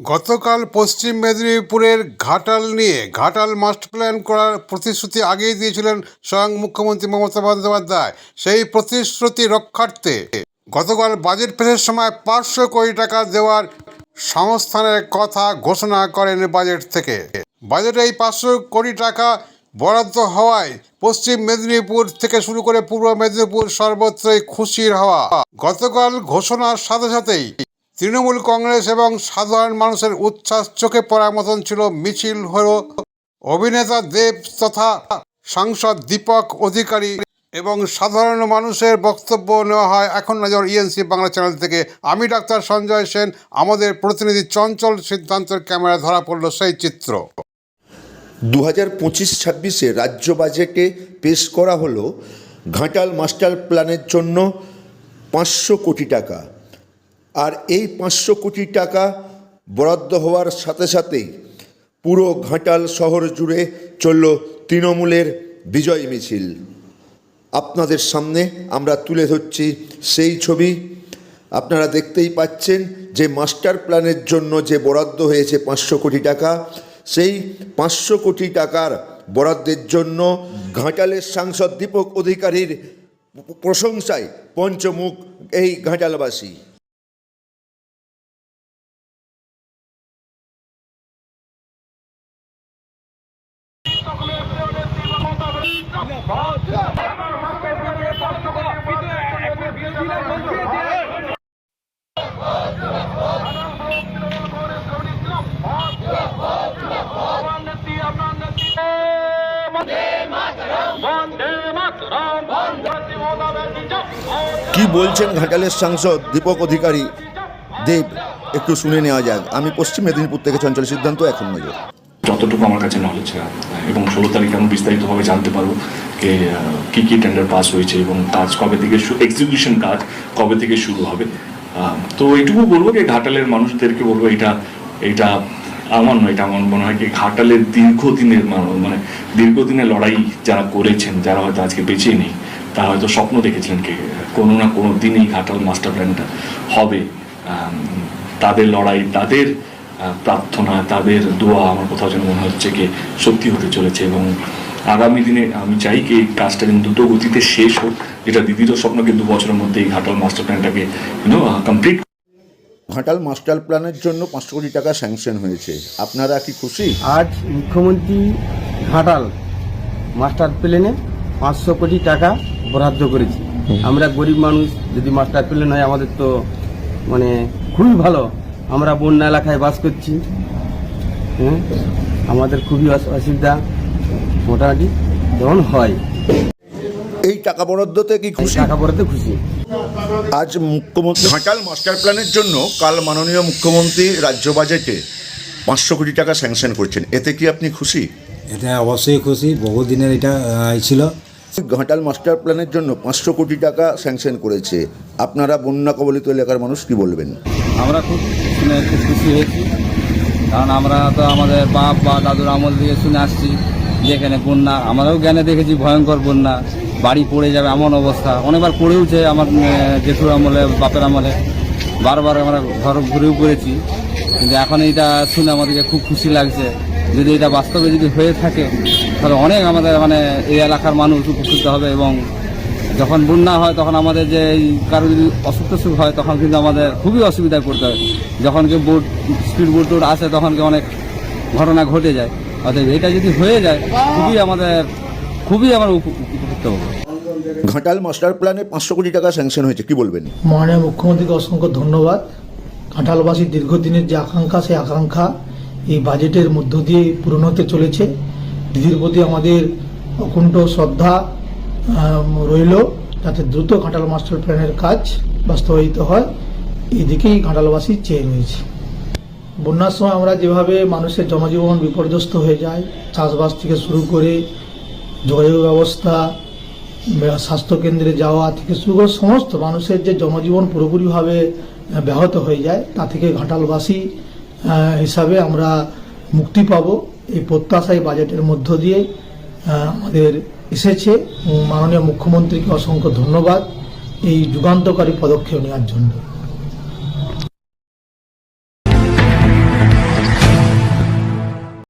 গতকাল পশ্চিম মেদিনীপুরের ঘাটাল নিয়ে ঘাটাল মাস্টার প্ল্যান করার প্রতিশ্রুতি আগেই দিয়েছিলেন স্বয়ং মুখ্যমন্ত্রী মমতা বন্দ্যোপাধ্যায়। সেই প্রতিশ্রুতি রক্ষার্থে গতকাল বাজেট পেশের সময় পাঁচশো কোটি টাকা দেওয়ার সংস্থানের কথা ঘোষণা করেন বাজেট থেকে। বাজেটে এই পাঁচশো কোটি টাকা বরাদ্দ হওয়ায় পশ্চিম মেদিনীপুর থেকে শুরু করে পূর্ব মেদিনীপুর সর্বত্রই খুশির হওয়া। গতকাল ঘোষণার সাথে সাথেই তৃণমূল কংগ্রেস এবং সাধারণ মানুষের উচ্ছ্বাস চোখে পড়ার মতন ছিল মিছিল হল অভিনেতা দেব তথা সাংসদ দীপক অধিকারী এবং সাধারণ মানুষের বক্তব্য নেওয়া হয় এখন নজর ইএনসি বাংলা চ্যানেল থেকে। আমি ডাক্তার সঞ্জয় সেন, আমাদের প্রতিনিধি চঞ্চল সিদ্ধান্তের ক্যামেরা ধরা পড়ল সেই চিত্র। দু হাজার পঁচিশ ছাব্বিশে রাজ্য বাজেটে পেশ করা হলো ঘাটাল মাস্টার প্ল্যানের জন্য পাঁচশো কোটি টাকা। আর এই পাঁচশো কোটি টাকা বরাদ্দ হওয়ার সাথে সাথেই পুরো ঘাটাল শহর জুড়ে চলল তৃণমূলের বিজয় মিছিল। আপনাদের সামনে আমরা তুলে ধরছি সেই ছবি। আপনারা দেখতেই পাচ্ছেন যে মাস্টার প্ল্যানের জন্য যে বরাদ্দ হয়েছে পাঁচশো কোটি টাকা, সেই পাঁচশো কোটি টাকার বরাদ্দের জন্য ঘাটালের সাংসদ দীপক অধিকারীর প্রশংসায় পঞ্চমুখ এই ঘাটালবাসী। কি বলছেন ঘাটালের সাংসদ, দীপক অধিকারী? দেব, একটু শুনে নেওয়া যাক। আমি পশ্চিম মেদিনীপুর থেকে চঞ্চল সিদ্ধান্ত, এখন নজর। যতটুকু আমার কাছে নলেজ এবং ষোলো তারিখে আমি বিস্তারিতভাবে জানতে পারব যে কি কি টেন্ডার পাস হয়েছে এবং কাজ কবে থেকে এক্সিকিউশন কাজ কবে থেকে শুরু হবে। তো এইটুকু বলব যে ঘাটালের মানুষদেরকে বলব এটা এটা আমার নয়, এটা আমার মনে হয় কি ঘাটালের দীর্ঘদিনের মানে দীর্ঘদিনের লড়াই যারা করেছেন, যারা হয়তো আজকে বেঁচে নেই, তারা হয়তো স্বপ্ন দেখেছিলেন কি, কোনো না কোনো দিনই ঘাটাল মাস্টার প্ল্যানটা হবে। তাদের লড়াই, তাদের প্রার্থনা তাদের দোয়া আমার কোথাও যেন মনে হচ্ছে কি সত্যি হতে চলেছে এবং আগামী দিনে আমি চাই কি এই কাজটা যেন দ্রুত গতিতে শেষ হোক যেটা দিদিরও স্বপ্ন কিন্তু বছরের মধ্যে এই Ghatal master প্ল্যানটাকে you know complete Ghatal master প্ল্যানের জন্য পাঁচশো কোটি টাকা স্যাংশন হয়েছে। আপনারা কি খুশি? আজ মুখ্যমন্ত্রী ঘাটাল মাস্টার প্ল্যানে পাঁচশো কোটি টাকা বরাদ্দ করেছি। আমরা গরিব মানুষ যদি মাস্টার প্ল্যান হয় আমাদের তো মানে খুবই ভালো। আমরা বন্যা এলাকায় বাস করছি। হ্যাঁ আমাদের খুবই অস- অসুবিধা। মোটামুটি যেমন হয়। এই টাকা বরাদ্দতে কি খুশি? টাকা পড়াতে খুশি। আজ মুখ্যমন্ত্রী ঘাটাল মাস্টার প্ল্যানের জন্য কাল মাননীয় মুখ্যমন্ত্রী রাজ্য বাজেটে পাঁচশো কোটি টাকা স্যাংশন করছেন। এতে কি আপনি খুশি? এটা অবশ্যই খুশি। বহুদিনের এটা ছিল। ঘাটাল মাস্টার প্ল্যানের জন্য পাঁচশো কোটি টাকা স্যাংশন করেছে। আপনারা বন্যা কবলিত এলাকার মানুষ কি বলবেন? আমরা খুব শুনে খুব খুশি হয়েছি। কারণ আমরা তো আমাদের বাপ বা দাদুর আমল দিয়ে শুনে আসছি যে এখানে বন্যা, আমরাও জ্ঞানে দেখেছি ভয়ঙ্কর বন্যা, বাড়ি পড়ে যাবে এমন অবস্থা। অনেকবার পড়েওছে আমার জেঠুর আমলে, বাপের আমলে। বারবার আমরা ঘর ঘুরেও পড়েছি। কিন্তু এখন এটা শুনে আমাদেরকে খুব খুশি লাগছে। যদি এটা বাস্তবে যদি হয়ে থাকে, তাহলে অনেক আমাদের মানে এই এলাকার মানুষ উপকৃত হবে এবং যখন বন্যা হয় তখন আমাদের যে এই কারও যদি অসুখ টসুখ হয় তখন কিন্তু আমাদের খুবই অসুবিধায় পড়তে হয়। যখন কি বোট স্পিড বোট টোট আসে তখন কি অনেক ঘটনা ঘটে যায়। অতএব এটা যদি হয়ে যায় খুবই আমাদের খুবই আমার উপকৃত হবে। ঘাটাল মাস্টার প্ল্যানে পাঁচশো কোটি টাকা স্যাংশন হয়েছে কি বলবেন? মাননীয় মুখ্যমন্ত্রীকে অসংখ্য ধন্যবাদ। কাঁঠালবাসীর দীর্ঘদিনের যে আকাঙ্ক্ষা সেই আকাঙ্ক্ষা এই বাজেটের মধ্য দিয়ে পূরণ হতে চলেছে। দিদির প্রতি আমাদের অকুণ্ঠ শ্রদ্ধা রইল যাতে দ্রুত ঘাটাল মাস্টার প্ল্যানের কাজ বাস্তবায়িত হয়। এই দিকেই ঘাটালবাসী চেয়ে রয়েছে। বন্যার সময় আমরা যেভাবে মানুষের জনজীবন বিপর্যস্ত হয়ে যায়, চাষবাস থেকে শুরু করে যোগাযোগ ব্যবস্থা স্বাস্থ্যকেন্দ্রে যাওয়া থেকে শুরু করে সমস্ত মানুষের যে জনজীবন পুরোপুরিভাবে ব্যাহত হয়ে যায়, তা থেকে ঘাটালবাসী হিসাবে আমরা মুক্তি পাব। এই প্রত্যাশায় বাজেটের মধ্য দিয়ে আমাদের এসেছে। মাননীয় মুখ্যমন্ত্রীকে অসংখ্য ধন্যবাদ এই যুগান্তকারী পদক্ষেপ নেওয়ার জন্য।